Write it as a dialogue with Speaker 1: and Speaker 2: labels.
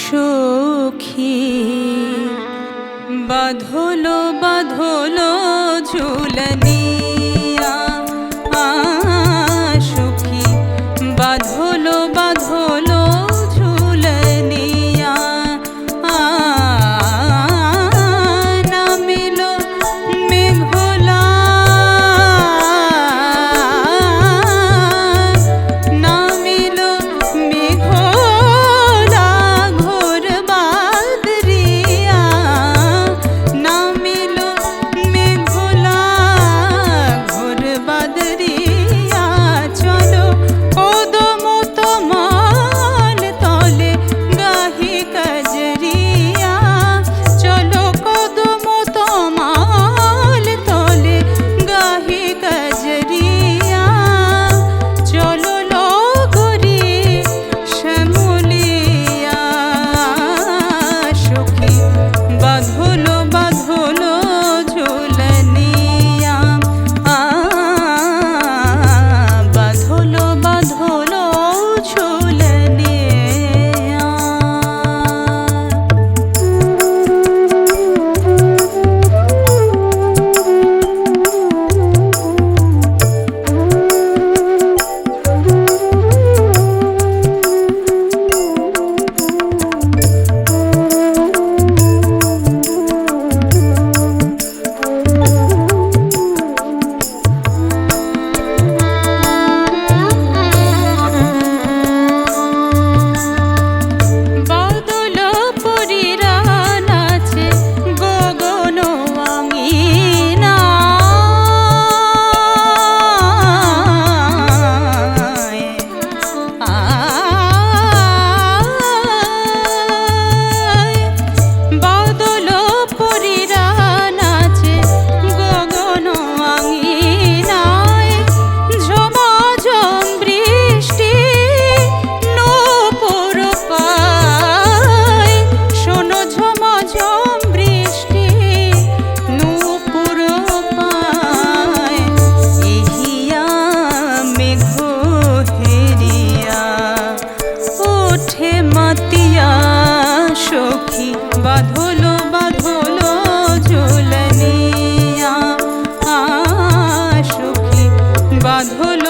Speaker 1: সখী বাঁধলো বাঁধলো ঝুলনিয়া বাঁধলো